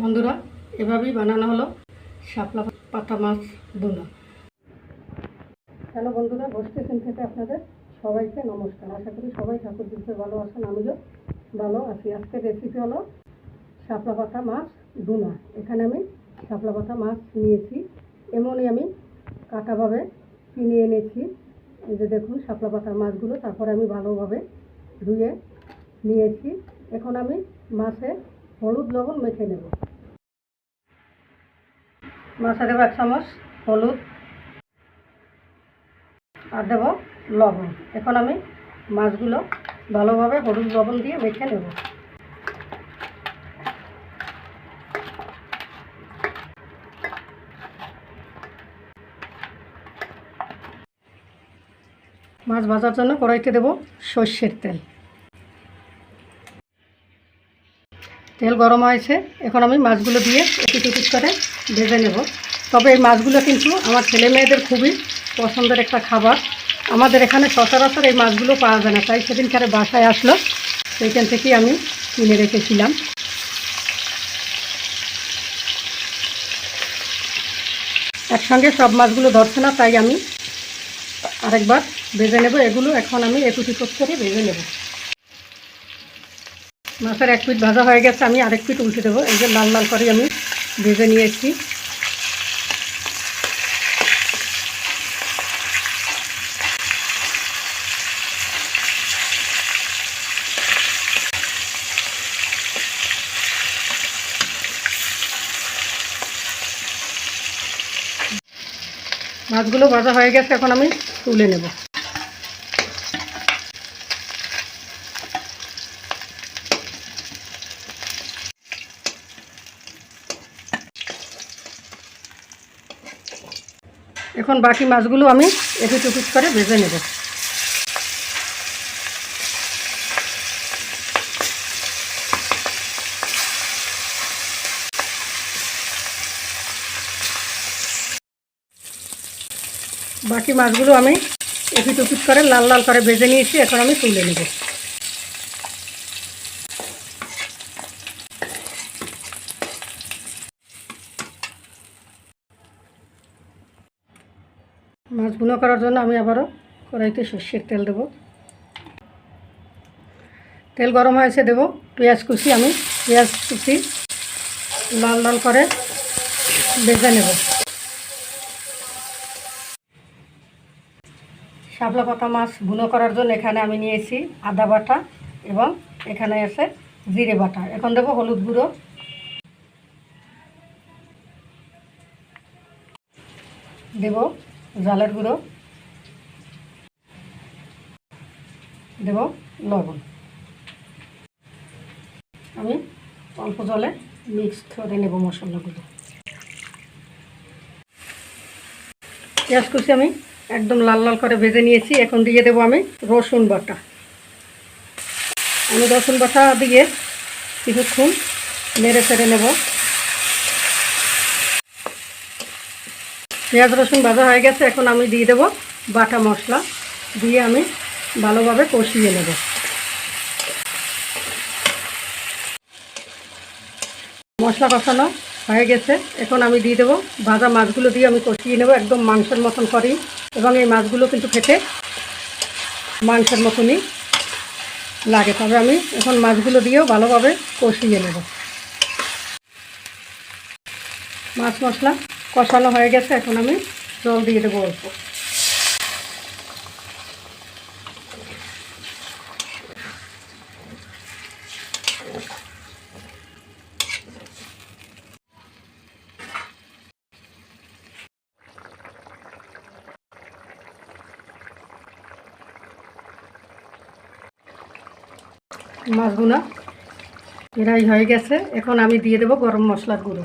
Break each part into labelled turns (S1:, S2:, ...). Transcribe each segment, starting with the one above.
S1: বন্ধুরা, এভাবেই বানানো হলো শাপলা পাতা মাছ বুনো হ্যালো বন্ধুরা স্টেশন থেকে আপনাদের সবাইকে নমস্কার। আশা করি সবাই ঠাকুর দিতে ভালো আছেন, আমিও ভালো আছি। আজকের রেসিপি হলো শাপলা পাতা মাছ দুনা এখানে আমি শাপলা পাতা মাছ নিয়েছি। এমনই আমি কাটাভাবে কিনে এনেছি। এই যে দেখুন শাপলা পাতার মাছগুলো, তারপরে আমি ভালোভাবে ধুয়ে নিয়েছি। এখন আমি মাছে হলুদ লবণ মেখে নেব। মাছে দেবো এক চামচ হলুদ। আর দেবো লবণ। এখন আমি মাছগুলো ভালোভাবে হলুদ লবণ দিয়ে মেখে নেব। মাছ ভাজার জন্য কড়াইতে দেবো সর্ষের তেল। তেল গরম হয়েছে, এখন আমি মাছগুলো দিয়ে একটু টুকুট করে ভেজে নেব। তবে এই মাছগুলো কিন্তু আমার ছেলে মেয়েদের খুবই পছন্দের একটা খাবার। আমাদের এখানে সচরাচর এই মাছগুলো পাওয়া যায় না, তাই সেদিনকারে বাসায় আসলো, সেইখান থেকেই আমি কিনে রেখেছিলাম। একসঙ্গে সব মাছগুলো ধরছে না, তাই আমি আরেকবার ভেজে নেব। এগুলো এখন আমি একটু করে ভেজে নেব। মাছের এক পিট ভাজা হয়ে গেছে, আমি আরেক পিট উল্টে দেবো। এই যে লাল লাল করে আমি ভেজে নিয়েছি। মাছগুলো ভাজা হয়ে গেছে, এখন আমি তুলে নেব। এখন বাকি মাছগুলো আমি একটু টুকুস করে ভেজে নেব। বাকি মাছগুলো আমি একটু টুকুস করে লাল লাল করে ভেজে নিয়েছি, এখন আমি তুলে নেব। মাছ গুঁড়ো করার জন্য আমি আবারও কড়াইতে সর্ষের তেল দেব। তেল গরম হয়েছে দেব। পেঁয়াজ কুচি আমি, পেঁয়াজ কুচি লাল লাল করে ভেজে নেব। শাপলা পাতা মাছ বুনো করার জন্য এখানে আমি নিয়েছি আদা বাটা এবং এখানে আছে জিরে বাটা। এখন দেবো হলুদ গুঁড়ো। দেব জলের গুঁড়ো। দেব লবণ। আমি অল্প জলে মিক্স করে নেব মশলাগুলো। পেঁয়াজ কুচি আমি একদম লাল লাল করে ভেজে নিয়েছি। এখন দিয়ে দেবো আমি রসুন বাটা। আমি রসুন বাটা দিয়ে কিছুক্ষণ নেড়ে ফেড়ে নেব। পেঁয়াজ রসুন ভাজা হয়ে গেছে, এখন আমি দিয়ে দেবো বাটা মশলা। দিয়ে আমি ভালোভাবে কষিয়ে নেব। মশলা কষানো হয়ে গেছে, এখন আমি দিয়ে দেবো ভাজা মাছগুলো দিয়ে আমি কষিয়ে নেব একদম মাংসের মতন করি এবং এই মাছগুলো কিন্তু খেতে মাংসের মতনই লাগে। তবে আমি এখন মাছগুলো দিয়েও ভালোভাবে কষিয়ে নেব। মাছ মশলা কষানো হয়ে গেছে, এখন আমি জল দিয়ে দেবো অল্প। মাছগুলো এরাই হয়ে গেছে, এখন আমি দিয়ে দেবো গরম মশলার গুঁড়ো।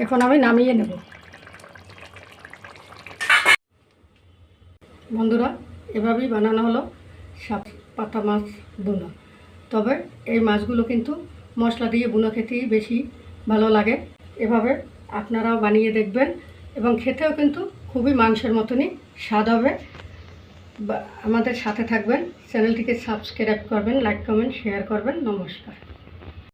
S1: এখন আমি নামিয়ে নেব। বন্ধুরা, এভাবেই বানানো হলো সাপ পাতা মাছ বুনো। তবে এই মাছগুলো কিন্তু মশলা দিয়ে বুনো খেতেই বেশি ভালো লাগে। এভাবে আপনারাও বানিয়ে দেখবেন এবং খেতেও কিন্তু খুবই মাংসের মতনই স্বাদ হবে। আমাদের সাথে থাকবেন। চ্যানেলটিকে সাবস্ক্রাইব করবেন, লাইক, কমেন্ট, শেয়ার করবেন। নমস্কার।